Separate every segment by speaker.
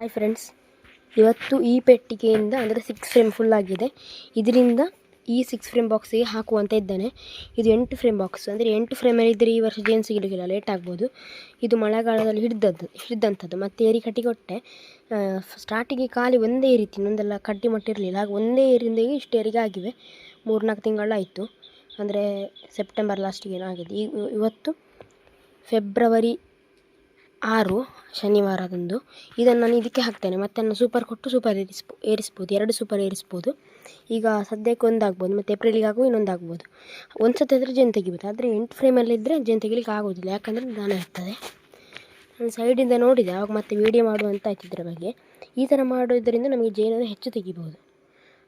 Speaker 1: Hi friends ಇವತ್ತು ಈ ಪೆಟ್ಟಿಗೆಯಿಂದ ಅಂದರೆ ಸಿಕ್ಸ್ ಫ್ರೇಮ್ ಫುಲ್ ಆಗಿದೆ. ಇದರಿಂದ ಈ ಸಿಕ್ಸ್ ಫ್ರೇಮ್ ಬಾಕ್ಸಿಗೆ ಹಾಕುವಂತ ಇದ್ದಾನೆ. ಇದು ಎಂಟು ಫ್ರೇಮ್ ಬಾಕ್ಸ್ ಅಂದರೆ ಎಂಟು ಫ್ರೇಮಲ್ಲಿ ಇದ್ದರೆ ಈ ವರ್ಷ ಜೇನು ಸಿಗಲಿಕ್ಕಿಲ್ಲ ಲೇಟ್ ಆಗ್ಬೋದು. ಇದು ಮಳೆಗಾಲದಲ್ಲಿ ಹಿಡಿದದ್ದು, ಹಿಡಿದಂಥದ್ದು. ಮತ್ತು ಏರಿ ಕಟ್ಟಿ ಕೊಟ್ಟೆ. ಸ್ಟಾರ್ಟಿಗೆ ಖಾಲಿ ಒಂದೇ ರೀತಿ ಇನ್ನೊಂದೆಲ್ಲ ಕಟ್ಟಿ ಮಟ್ಟಿರಲಿಲ್ಲ. ಹಾಗೆ ಒಂದೇ ಏರಿಂದ ಇಷ್ಟು ಏರಿಗೆ ಆಗಿವೆ. ಮೂರ್ನಾಲ್ಕು ತಿಂಗಳಾಯಿತು ಅಂದರೆ ಸೆಪ್ಟೆಂಬರ್ ಲಾಸ್ಟಿಗೆ ಆಗಿದೆ ಈ, ಇವತ್ತು ಫೆಬ್ರವರಿ ಆರು ಶನಿವಾರದಂದು ಇದನ್ನು ನಾನು ಇದಕ್ಕೆ ಹಾಕ್ತೇನೆ. ಮತ್ತೆ ನಾನು ಸೂಪರ್ ಕೊಟ್ಟು ಸೂಪರ್ ಏರಿಸ್ಬೋ, ಏರಿಸ್ಬೋದು. ಎರಡು ಸೂಪರ್ ಏರಿಸ್ಬೋದು. ಈಗ ಸದ್ಯಕ್ಕೆ ಒಂದು ಆಗ್ಬೋದು ಮತ್ತು ಏಪ್ರಿಲಿಗೆ ಆಗೋ ಇನ್ನೊಂದು ಆಗ್ಬೋದು ಒಂದು ಸತಿ ಆದರೆ ಜೇನು ತೆಗಿಬೋದು. ಆದರೆ ಎಂಟು ಫ್ರೇಮಲ್ಲಿದ್ದರೆ ಜೇನು ತೆಗಿಲಿಕ್ಕೆ ಆಗೋದಿಲ್ಲ. ಯಾಕಂದರೆ ನಾನು ಇರ್ತದೆ. ನಾನು ಸೈಡಿಂದ ನೋಡಿದೆ. ಆವಾಗ ಮತ್ತೆ ವೀಡಿಯೋ ಮಾಡುವಂತ ಆಯ್ತು ಇದರ ಬಗ್ಗೆ. ಈ ಥರ ಮಾಡೋದರಿಂದ ನಮಗೆ ಜೇನನ್ನು ಹೆಚ್ಚು ತೆಗಿಬೋದು.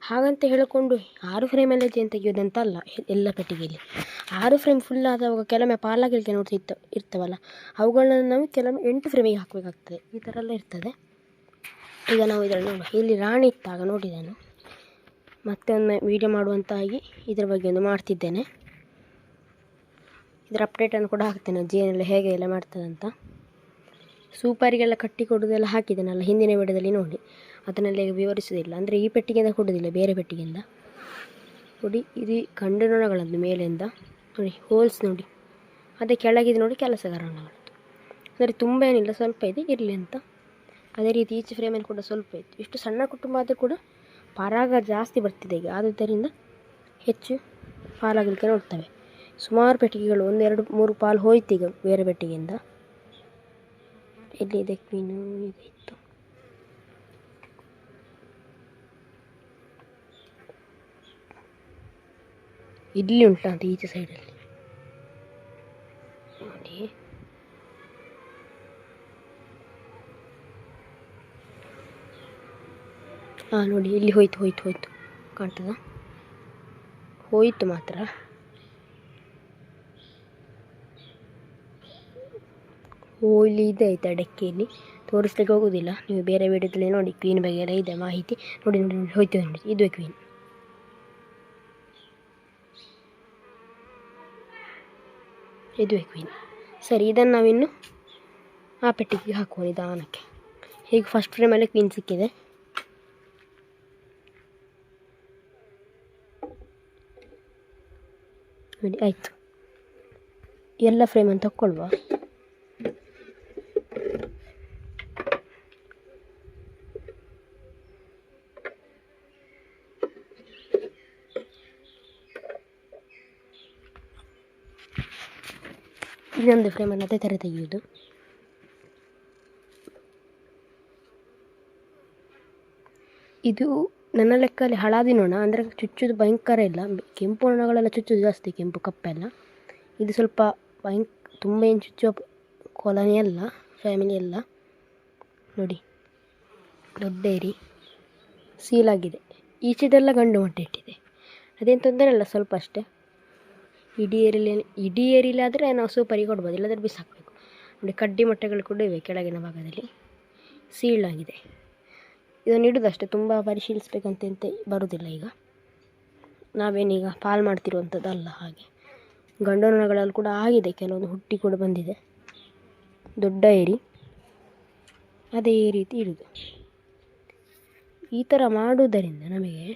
Speaker 1: ಹಾಗಂತ ಹೇಳಿಕೊಂಡು ಆರು ಫ್ರೇಮಲ್ಲೇ ಜೇನು ತೆಗೆಯೋದಂತ ಅಲ್ಲ ಎಲ್ಲ ಪೆಟ್ಟಿಗೆಯಲ್ಲಿ. ಆರು ಫ್ರೇಮ್ ಫುಲ್ ಆದಾಗ ಕೆಲವೊಮ್ಮೆ ಪಾಲಾಗಲಿಕ್ಕೆ ನೋಡ್ತಿತ್ತು ಇರ್ತವಲ್ಲ, ಅವುಗಳನ್ನು ನಾವು ಕೆಲವೊಮ್ಮೆ ಎಂಟು ಫ್ರೇಮಿಗೆ ಹಾಕಬೇಕಾಗ್ತದೆ. ಈ ಥರ ಎಲ್ಲ ಇರ್ತದೆ. ಈಗ ನಾವು ಇದರಲ್ಲಿ ನೋಡುವ ಇಲ್ಲಿ ರಾಣಿ ಇತ್ತಾಗ ನೋಡಿ ನಾನು ಮತ್ತೆ ವೀಡಿಯೋ ಮಾಡುವಂತಾಗಿ ಇದರ ಬಗ್ಗೆ ಒಂದು ಮಾಡ್ತಿದ್ದೇನೆ. ಇದರ ಅಪ್ಡೇಟನ್ನು ಕೂಡ ಹಾಕ್ತೇನೆ ಜೇನೆಲ್ಲ ಹೇಗೆ ಎಲ್ಲ ಮಾಡ್ತದಂತ. ಸೂಪರಿಗೆಲ್ಲ ಕಟ್ಟಿ ಕೊಡೋದೆಲ್ಲ ಹಾಕಿದ್ದೇನಲ್ಲ ಹಿಂದಿನ ವಿಡಿಯೋದಲ್ಲಿ ನೋಡಿ. ಅದನ್ನೆಲ್ಲ ಈಗ ವಿವರಿಸೋದಿಲ್ಲ ಅಂದರೆ ಈ ಪೆಟ್ಟಿಗೆಯಿಂದ ಕೊಡೋದಿಲ್ಲ ಬೇರೆ ಪೆಟ್ಟಿಗೆಯಿಂದ. ನೋಡಿ ಇದು ಗಂಡು ನೊಣಗಳದ್ದು ಮೇಲಿಂದ ನೋಡಿ, ಹೋಲ್ಸ್ ನೋಡಿ. ಅದೇ ಕೆಳಗಿದೆ ನೋಡಿ ಕೆಲಸಗಾರ ನೊಣಗಳದ್ದು. ಅಂದರೆ ತುಂಬ ಏನಿಲ್ಲ, ಸ್ವಲ್ಪ ಇದೆ, ಇರಲಿ ಅಂತ. ಅದೇ ರೀತಿ ಈಚೆ ಫ್ರೇಮಲ್ಲಿ ಕೂಡ ಸ್ವಲ್ಪ ಇತ್ತು. ಇಷ್ಟು ಸಣ್ಣ ಕುಟುಂಬ ಆದರೂ ಕೂಡ ಪರಾಗ ಜಾಸ್ತಿ ಬರ್ತಿದೆ ಈಗ. ಆದುದರಿಂದ ಹೆಚ್ಚು ಪಾಲಾಗಲಿಕ್ಕೆ ನೋಡ್ತವೆ. ಸುಮಾರು ಪೆಟ್ಟಿಗೆಗಳು ಒಂದೆರಡು ಮೂರು ಪಾಲು ಹೋಯ್ತು ಈಗ ಬೇರೆ ಪೆಟ್ಟಿಗೆಯಿಂದ. ಎಲ್ಲಿದೆ ಕ್ವೀನು ಇತ್ತು. ಇಲ್ಲಿ ಉಂಟಾ ಅಂತ ಈಚೆ ಸೈಡಲ್ಲಿ ನೋಡಿ. ಹಾಂ ನೋಡಿ, ಇಲ್ಲಿ ಹೋಯ್ತು ಹೋಯ್ತು ಹೋಯ್ತು. ಕಾಣ್ತದ? ಹೋಯ್ತು ಮಾತ್ರ. ಓ ಇಲ್ಲಿ ಇದೆ ಆಯಿತಾ ಡೆಕ್ಕೆಯಲ್ಲಿ ತೋರಿಸ್ಲಿಕ್ಕೆ ಹೋಗೋದಿಲ್ಲ. ನೀವು ಬೇರೆ ವಿಡಿಯೋದಲ್ಲಿ ನೋಡಿ ಕ್ವೀನ್ ಬಗ್ಗೆ ಎಲ್ಲ ಇದೆ ಮಾಹಿತಿ. ನೋಡಿ ನೋಡಿ ನೋಡಿ, ಹೋಯ್ತು ನೋಡಿ. ಇದು ಕ್ವೀನ್ ಇದುವೇ ಕ್ವೀನ್ ಸರಿ, ಇದನ್ನು ನಾವಿನ್ನು ಆ ಪೆಟ್ಟಿಗೆಗೆ ಹಾಕುವ ನಿಧಾನಕ್ಕೆ. ಹೀಗೆ ಫಸ್ಟ್ ಫ್ರೇಮಲ್ಲೇ ಕ್ವೀನ್ ಸಿಕ್ಕಿದೆ? ನೋಡಿ, ಆಯಿತು. ಎಲ್ಲ ಫ್ರೇಮನ್ನು ತಕ್ಕೊಳ್ವಾ. ಇನ್ನೊಂದು ಫ್ರೇಮನ್ನು ಅದೇ ಥರ ತೆಗೆಯೋದು ಇದು ನನ್ನ ಲೆಕ್ಕಲ್ಲಿ ಹಳದಿ ನೊಣ, ಅಂದರೆ ಚುಚ್ಚೋದು ಭಯಂಕರ ಇಲ್ಲ. ಕೆಂಪು ನೊಣಗಳೆಲ್ಲ ಚುಚ್ಚೋದು ಜಾಸ್ತಿ, ಕೆಂಪು ಕಪ್ಪೆಲ್ಲ ಇದು ಸ್ವಲ್ಪ ಭಯಂ, ತುಂಬ ಏನು ಚುಚ್ಚುವ ಕಾಲೋನಿ ಅಲ್ಲ ಫ್ಯಾಮಿಲಿ ಅಲ್ಲ. ನೋಡಿ ದೊಡ್ಡ ಏರಿ ಸೀಲಾಗಿದೆ ಈಚೆದೆಲ್ಲ ಗಂಡು ಮೊಟ್ಟೆ ಇಟ್ಟಿದೆ. ಅದೇನು ತೊಂದರೆ ಇಲ್ಲ, ಸ್ವಲ್ಪ ಅಷ್ಟೇ. ಏರಿಲಿ ಆದರೆ ನಾವು ಸೂಪರಿಗೆ ಕೊಡ್ಬೋದು. ಇಲ್ಲಾದರೆ ಬಿಸಾಕಬೇಕು ನೋಡಿ, ಕಡ್ಡಿ ಮೊಟ್ಟೆಗಳು ಕೂಡ ಇವೆ ಕೆಳಗಿನ ಭಾಗದಲ್ಲಿ. ಸೀಳಾಗಿದೆ ಇದನ್ನು ಇಡೋದಷ್ಟೇ ತುಂಬ ಪರಿಶೀಲಿಸಬೇಕಂತ ಬರುವುದಿಲ್ಲ ಈಗ. ನಾವೇನೀಗ ಪಾಲು ಮಾಡ್ತಿರುವಂಥದ್ದಲ್ಲ ಹಾಗೆ. ಗಂಡು ನೊಣಗಳಲ್ಲಿ ಕೂಡ ಆಗಿದೆ. ಕೆಲವೊಂದು ಹುಟ್ಟಿ ಕೂಡ ಬಂದಿದೆ. ದೊಡ್ಡ ಏರಿ. ಅದೇ ರೀತಿ ಇಡುವುದು ಈ ಥರ ಮಾಡುವುದರಿಂದ ನಮಗೆ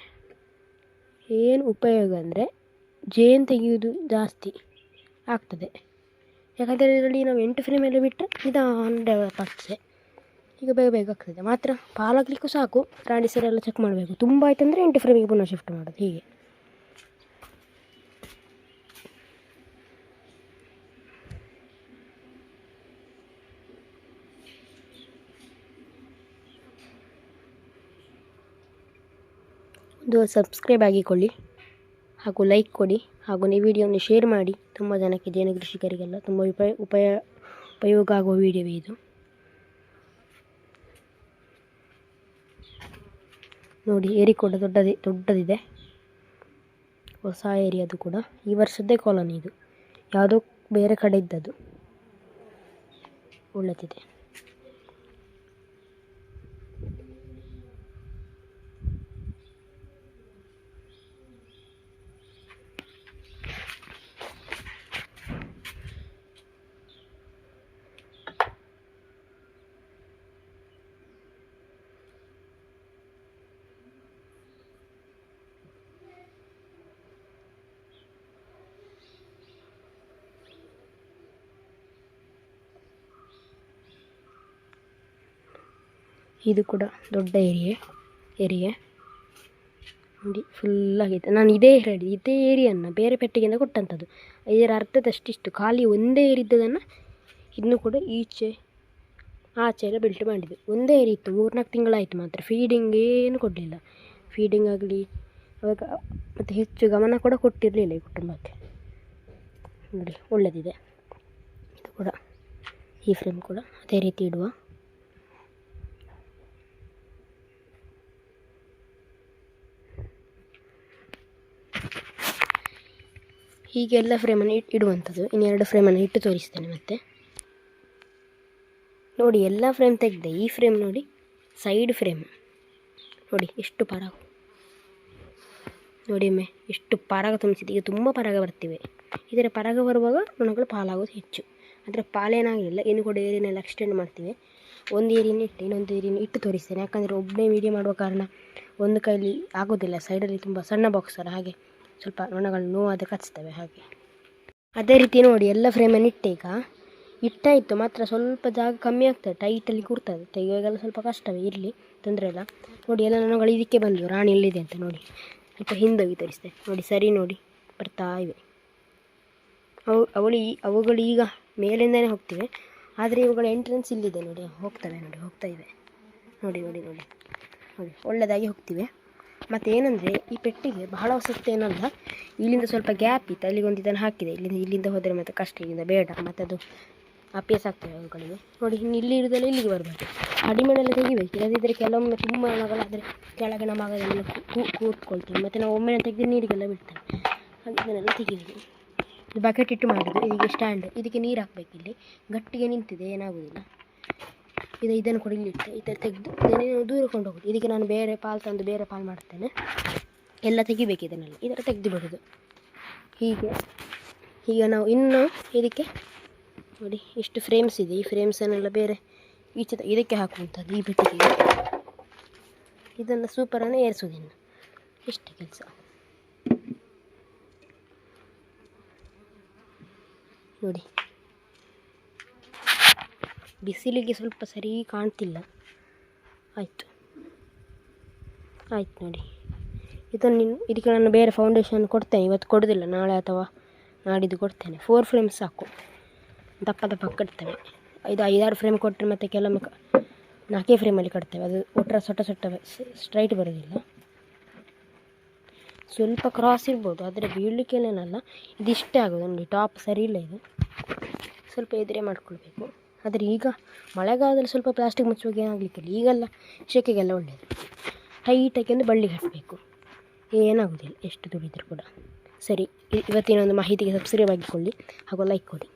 Speaker 1: ಏನು ಉಪಯೋಗ ಅಂದರೆ ಜೇನು ತೆಗೆಯುವುದು ಜಾಸ್ತಿ ಆಗ್ತದೆ. ಯಾಕಂದರೆ ಇದರಲ್ಲಿ ನಾವು ಎಂಟು ಫ್ರೇಮೆಲ್ಲ ಬಿಟ್ಟರೆ ನಿಧಾನ ಡೆವಲಪ್ ಆಗ್ತದೆ. ಈಗ ಬೇಗ ಬೇಗ ಆಗ್ತದೆ. ಮಾತ್ರ ಪಾಲಾಗಲಿಕ್ಕೂ ಸಾಕು, ರಾಣಿ ಸೀರೆಲ್ಲ ಚೆಕ್ ಮಾಡಬೇಕು. ತುಂಬ ಆಯ್ತಂದರೆ ಎಂಟು ಫ್ರೇಮಿಗೆ ಪುನಃ ಶಿಫ್ಟ್ ಮಾಡೋದು, ಹೀಗೆ. ಒಂದು ಸಬ್ಸ್ಕ್ರೈಬ್ ಆಗಿಕೊಳ್ಳಿ. ಹಾಗೂ ಲೈಕ್ ಕೊಡಿ ಹಾಗೂ ಈ ವಿಡಿಯೋವನ್ನು ಶೇರ್ ಮಾಡಿ. ತುಂಬ ಜನಕ್ಕೆ, ಜೇನು ಕೃಷಿಕರಿಗೆಲ್ಲ ತುಂಬ ಉಪಯ ಉಪಯ, ಉಪಯೋಗ ಆಗುವ ವಿಡಿಯೋವೇ ಇದು. ನೋಡಿ, ಏರಿ ಕೂಡ ದೊಡ್ಡದಿ, ದೊಡ್ಡದಿದೆ. ಹೊಸ ಏರಿ ಅದು ಕೂಡ. ಈ ವರ್ಷದ್ದೇ ಕಾಲೋನಿ ಇದು. ಯಾವುದೋ ಬೇರೆ ಕಡೆ ಇದ್ದದ್ದು. ಒಳ್ಳೆದಿದೆ. ಇದು ಕೂಡ ದೊಡ್ಡ ಏರಿಯೆ ಏರಿಯೆ. ನೋಡಿ ಫುಲ್ ಆಗೈತೆ. ನಾನು ಇದೇ ಹೇಳಿ, ಇದೇ ಏರಿಯನ್ನು ಬೇರೆ ಪೆಟ್ಟಿಗೆಯಿಂದ ಕೊಟ್ಟಂಥದ್ದು ಇದರ ಅರ್ಧದಷ್ಟಿಷ್ಟು ಖಾಲಿ ಒಂದೇ ಏರಿದ್ದದನ್ನು ಇನ್ನೂ ಕೂಡ ಈಚೆ, ಆಚೆ ಎಲ್ಲ ಬಿಲ್ಟ್ ಮಾಡಿದ್ದು ಒಂದೇ ಏರಿ ಇತ್ತು, ಮೂರ್ನಾಲ್ಕು ತಿಂಗಳಾಯಿತು ಮಾತ್ರ. ಫೀಡಿಂಗ್ ಏನು ಕೊಡಲಿಲ್ಲ. ಫೀಡಿಂಗ್ ಆಗಲಿ, ಅವಾಗ ಮತ್ತು ಹೆಚ್ಚು ಗಮನ ಕೂಡ ಕೊಟ್ಟಿರಲಿಲ್ಲ ಈ ಕುಟುಂಬಕ್ಕೆ. ನೋಡಿ, ಒಳ್ಳೆದಿದೆ. ಇದು ಕೂಡ, ಈ ಫ್ರೇಮ್ ಕೂಡ ಅದೇ ರೀತಿ ಇಡುವ. ಹೀಗೆ ಎಲ್ಲ ಫ್ರೇಮನ್ನು ಇಟ್, ಇಡುವಂಥದ್ದು. ಇನ್ನೆರಡು ಫ್ರೇಮನ್ನು ಇಟ್ಟು ತೋರಿಸ್ತೇನೆ ಮತ್ತೆ. ನೋಡಿ, ಎಲ್ಲ ಫ್ರೇಮ್ ತೆಗೆದೆ. ಈ ಫ್ರೇಮ್ ನೋಡಿ, ಸೈಡ್ ಫ್ರೇಮ್. ನೋಡಿ, ಎಷ್ಟು ಪರಾಗ ನೋಡಿ ಅಮ್ಮೆ, ಎಷ್ಟು ಪರಾಗ ತುಂಬಿಸಿದೆ. ಈಗ ತುಂಬ ಪರಾಗ ಬರ್ತೀವಿ. ಇದರ ಪರಾಗ ಬರುವಾಗ ನೊಣಗಳು ಪಾಲಾಗೋದು ಹೆಚ್ಚು. ಆದರೆ ಪಾಲೇನಾಗಿಲ್ಲ ಇನ್ನು ಕೂಡ ಏರಿಯನ್ನೆಲ್ಲ ಎಕ್ಸ್ಟೆಂಡ್ ಮಾಡ್ತೀವಿ. ಒಂದು ಏರಿಯನ್ನ ಇಟ್ಟು, ಇನ್ನೊಂದು ಏರಿಯನ್ನ ಇಟ್ಟು ತೋರಿಸ್ತೇನೆ. ಯಾಕಂದರೆ ಒಬ್ಬನೇ ವೀಡಿಯೋ ಮಾಡುವ ಕಾರಣ ಒಂದು ಕೈಲಿ ಆಗೋದಿಲ್ಲ. ಸೈಡಲ್ಲಿ ತುಂಬ ಸಣ್ಣ ಬಾಕ್ಸ್ ಹಾಗೆ. ಸ್ವಲ್ಪ ನೊಣಗಳು ನೋವಾದ ಕಚ್ತವೆ ಹಾಗೆ. ಅದೇ ರೀತಿ ನೋಡಿ, ಎಲ್ಲ ಫ್ರೇಮನ್ನು ಇಟ್ಟೆ ಈಗ ಇಟ್ಟಾಯಿತು, ಮಾತ್ರ ಸ್ವಲ್ಪ ಜಾಗ ಕಮ್ಮಿ ಆಗ್ತದೆ ಟೈಟಲ್ಲಿ ಕೂರ್ತದೆ. ತೆಗೆಯುವಾಗೆಲ್ಲ ಸ್ವಲ್ಪ ಕಷ್ಟವೇ, ಇರಲಿ, ತೊಂದರೆ ಇಲ್ಲ. ನೋಡಿ, ಎಲ್ಲ ನೊಣಗಳು ಇದಕ್ಕೆ ಬಂದವು, ರಾಣಿ ಎಲ್ಲಿದೆ ಅಂತ ನೋಡಿ. ಸ್ವಲ್ಪ ಹಿಂದೋಗಿ ತೋರಿಸ್ತೇವೆ ನೋಡಿ, ಸರಿ ನೋಡಿ, ಬರ್ತಾ ಇವೆ. ಅವು, ಅವಳು ಈ ಅವುಗಳು ಈಗ ಮೇಲಿಂದನೇ ಹೋಗ್ತಿವೆ. ಆದರೆ ಇವುಗಳ ಎಂಟ್ರೆನ್ಸ್ ಇಲ್ಲಿದೆ ನೋಡಿ, ಹೋಗ್ತವೆ ನೋಡಿ, ಹೋಗ್ತಾ ಇವೆ. ನೋಡಿ ನೋಡಿ ನೋಡಿ. ನೋಡಿ ಒಳ್ಳೆಯದಾಗಿ ಹೋಗ್ತಿವೆ. ಮತ್ತು ಏನಂದರೆ ಈ ಪೆಟ್ಟಿಗೆ ಬಹಳ ಹೊಸತ್ತು ಏನಲ್ಲ ಇಲ್ಲಿಂದ ಸ್ವಲ್ಪ ಗ್ಯಾಪ್ ಇತ್ತು ಅಲ್ಲಿಗೊಂದು ಇದನ್ನು ಹಾಕಿದೆ. ಇಲ್ಲಿಂದ ಇಲ್ಲಿಂದ ಹೋದರೆ ಮತ್ತೆ ಕಷ್ಟ, ಇಲ್ಲಿಂದ ಬೇಡ ಮತ್ತು ಅದು ಅಭ್ಯಾಸ ಆಗ್ತದೆ ಅವುಗಳಿಗೆ. ನೋಡಿ, ಇನ್ನು ಇಲ್ಲಿ ಇರೋದೆಲ್ಲ ಇಲ್ಲಿಗೆ ಬರಬೇಕು. ಅಡಿಮೆಣೆಲ್ಲ ತೆಗಿಬೇಕು. ಇಲ್ಲದಿದ್ದರೆ ಕೆಲವೊಮ್ಮೆ ತುಂಬ ಹಣಗಳಾದರೆ ಕೆಳಗಿನ ಭಾಗದಲ್ಲೆಲ್ಲ ಕೂ- ಕೂತ್ಕೊಳ್ತೇವೆ. ಮತ್ತು ನಾವು ಒಮ್ಮೆ ತೆಗೆದು ನೀರಿಗೆಲ್ಲ ಬಿಡ್ತೇವೆ. ಹಾಗೆ ಇದನ್ನೆಲ್ಲ ತೆಗಿಬೇಕು ಬಕೆಟ್ ಇಟ್ಟು ಮಾಡೋದು. ಇದಕ್ಕೆ ಸ್ಟ್ಯಾಂಡ್ ಇದಕ್ಕೆ ನೀರು ಹಾಕಬೇಕು ಇಲ್ಲಿ. ಗಟ್ಟಿಗೆ ನಿಂತಿದೆ, ಏನಾಗೋದಿಲ್ಲ. ಇದು ಇದನ್ನು ಕೂಡ ಈ ಥರ ತೆಗೆದು, ಇದನ್ನು ದೂರ ಕೊಂಡು ಹೋಗೋದು ಇದಕ್ಕೆ ನಾನು ಬೇರೆ ಪಾಲ್ ತಂದು ಬೇರೆ ಪಾಲ್ ಮಾಡ್ತೇನೆ. ಎಲ್ಲ ತೆಗಿಬೇಕು ಇದನ್ನೆಲ್ಲ. ಇದರ ತೆಗೆದು ಬಿಡೋದು ಹೀಗೆ, ಈಗ ನಾವು ಇನ್ನು ಇದಕ್ಕೆ ನೋಡಿ, ಇಷ್ಟು ಫ್ರೇಮ್ಸ್ ಇದೆ. ಈ ಫ್ರೇಮ್ಸನ್ನೆಲ್ಲ ಬೇರೆ ಈಚೆ ಇದಕ್ಕೆ ಹಾಕುವಂಥದ್ದು, ಈ ಬಿಟ್ಟಿಗೆ. ಇದನ್ನು ಸೂಪರನ್ನು ಏರಿಸೋದಿನ್ನು ಇಷ್ಟು ಕೆಲಸ. ನೋಡಿ. ಬಿಸಿಲಿಗೆ ಸ್ವಲ್ಪ ಸರಿ ಕಾಣ್ತಿಲ್ಲ. ಆಯಿತು. ಆಯ್ತು ನೋಡಿ. ಇದನ್ನು ನೀನು ಇದಕ್ಕೆ ನಾನು ಬೇರೆ ಫೌಂಡೇಶನ್ ಕೊಡ್ತೇನೆ. ಇವತ್ತು ಕೊಡೋದಿಲ್ಲ. ನಾಳೆ ಅಥವಾ ನಾಡಿದ್ದು ಕೊಡ್ತೇನೆ. ಫೋರ್ ಫ್ರೇಮ್ ಸಾಕು. ದಪ್ಪ ದಪ್ಪ ಕಟ್ತೇವೆ ಐದು, ಐದಾರು ಫ್ರೇಮ್ ಕೊಟ್ಟರೆ ಮತ್ತೆ ಕೆಲವೊಮ್ಮೆ ನಾಲ್ಕೇ ಫ್ರೇಮಲ್ಲಿ ಕಟ್ತೇವೆ. ಅದು ಒಟ್ಟರೆ ಸೊಟ್ಟ ಸೊಟ್ಟ ಸ್ಟ್ರೈಟ್ ಬರೋದಿಲ್ಲ. ಸ್ವಲ್ಪ ಕ್ರಾಸ್ ಇರ್ಬೋದು. ಆದರೆ ಬೀಳಲಿಕ್ಕೇನೇನಲ್ಲ. ಇದಿಷ್ಟೇ ಆಗೋದು. ನೋಡಿ ಟಾಪ್ ಸರಿ ಇಲ್ಲ ಇದು. ಸ್ವಲ್ಪ ಎದುರೇ ಮಾಡ್ಕೊಳ್ಬೇಕು. ಆದರೆ ಈಗ ಮಳೆಗಾಲದಲ್ಲಿ ಸ್ವಲ್ಪ ಪ್ಲಾಸ್ಟಿಕ್ ಮುಚ್ಚುವಾಗ ಏನಾಗಲಿಕ್ಕಿಲ್ಲ ಈಗೆಲ್ಲ ಸೆಕೆಗೆಲ್ಲ ಒಳ್ಳೆಯದು ಟೈಟಾಗಿ ಒಂದು ಬಳ್ಳಿ ಕಟ್ಟಬೇಕು ಏನಾಗೋದಿಲ್ಲ, ಎಷ್ಟು ದುಡಿದರೂ ಕೂಡ. ಸರಿ ಇವತ್ತಿನ ಒಂದು ಮಾಹಿತಿಗೆ ಸಬ್ಸ್ಕ್ರೈಬ್ ಆಗಿಕೊಳ್ಳಿ ಹಾಗೂ ಲೈಕ್ ಕೊಡಿ.